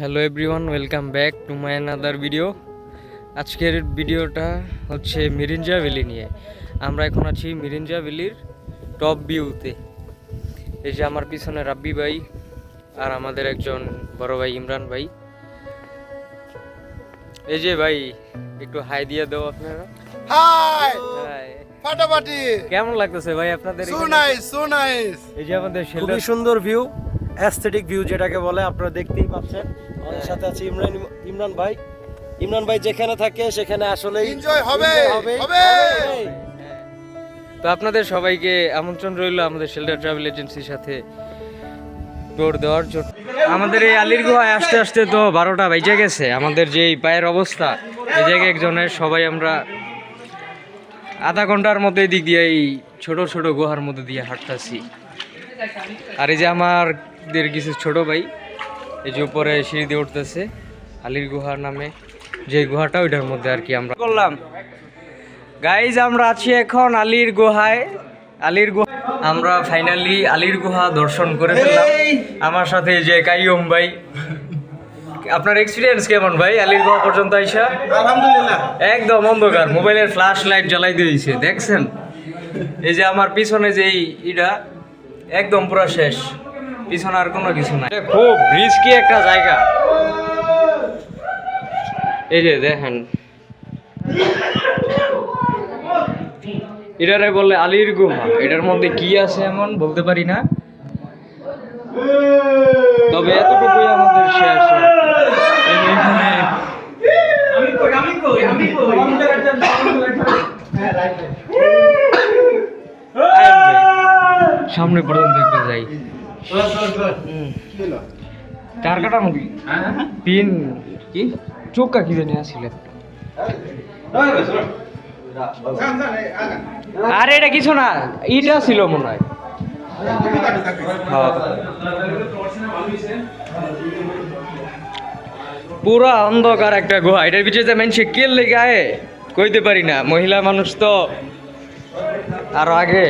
Hello everyone welcome back to my another video আজকের ভিডিওটা হচ্ছে মিরিঞ্জা ভ্যালি নিয়ে। আমরা এখন আছি মিরিঞ্জা ভ্যালির টপ ভিউতে এই যে আমার পিছনে রাব্বি ভাই আর আমাদের একজন বড় ভাই ইমরান ভাই। এই যে ভাই একটু হাই দিয়ে দাও আপনারা। হাই। ফাটাফাটি। কেমন লাগতেছে ভাই আপনাদের সো নাইস সো নাইস এই যে আমাদের খুবই সুন্দর ভিউ অ্যাস্থেটিক ভিউ যেটাকে বলে আপনারা দেখতেই পাচ্ছেন। আমাদের হ্যাঁ। সাথে আছে ইমরান ইমরান ভাই। ইমরান ভাই যেখানে থাকে সেখানে আসলে Enjoy হবে, হবে। তো আপনাদের সবাইকে আমন্ত্রণ রইল আমাদের শেল্টার ট্রাভেল এজেন্সির সাথে ট্যুর দেওয়ার জন্য। আমাদের এই আলির গুহায় আসতে আসতে তো বারোটা বেজে গেছে। আমাদের যে এই পায়ের অবস্থা এই জায়গায় একজনের সবাই আমরা আধা ঘণ্টার মধ্যে দিক দিয়ে এই ছোট ছোট গুহার মধ্যে দিয়ে হাঁটতেছি। আর এই যে আমাদের কিছু ছোট ভাই এই যে উপরে সিঁড়ি দিয়ে উঠতেছে আলির গুহা নামে। যে গুহাটা ওইটার মধ্যে আর কি আমরা করলাম। গাইজ আমরা আছি এখন আলির গুহায়। আলীর গুহা আমরা ফাইনালি আলির গুহা দর্শন করে ফেললাম। আমার সাথে এই যে কাইয়ুম ভাই। আপনার এক্সপিরিয়েন্স কেমন ভাই? আলির গুহা পর্যন্ত আইসা? আলহামদুলিল্লাহ। একদম অন্ধকার। মোবাইলের ফ্ল্যাশ লাইট জ্বালাই দিয়েছে দেখছেন? এই যে আমার পিছনে যে এই ইটা একদম পুরো শেষ। পিছনে আর কোনো কিছু নাই। এটা খুব রিস্কি একটা জায়গা। এই যে দেখেন। এটারে বলে আলীর গুহা। এটার মধ্যে কি আছে এমন বলতে পারি না। তবে এতটুকুই আমাদের শেষ। এই সামনে পর্যন্ত একটু যাই। চার কাটা মুখি পিন। কি? চোখা কি জানি আসলে। আরে এটা কিছু না। ইটা ছিল মনে হয়। পুরা অন্ধকার একটা গুহা। এটার পিছিয়ে যে মানুষে কে লেগে আয় কইতে পারি না। মহিলা মানুষ তো আরও আগে।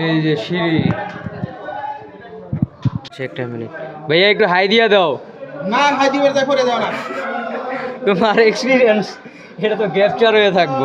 এই যে সিঁড়ি। একটা মিনিট। ভাইয়া একটু হাই দিয়া দাও। না হাই দিবার তাই করে দাও না তোমার এক্সপিরিয়েন্স এটা তো গ্যাপচার হয়ে থাকব।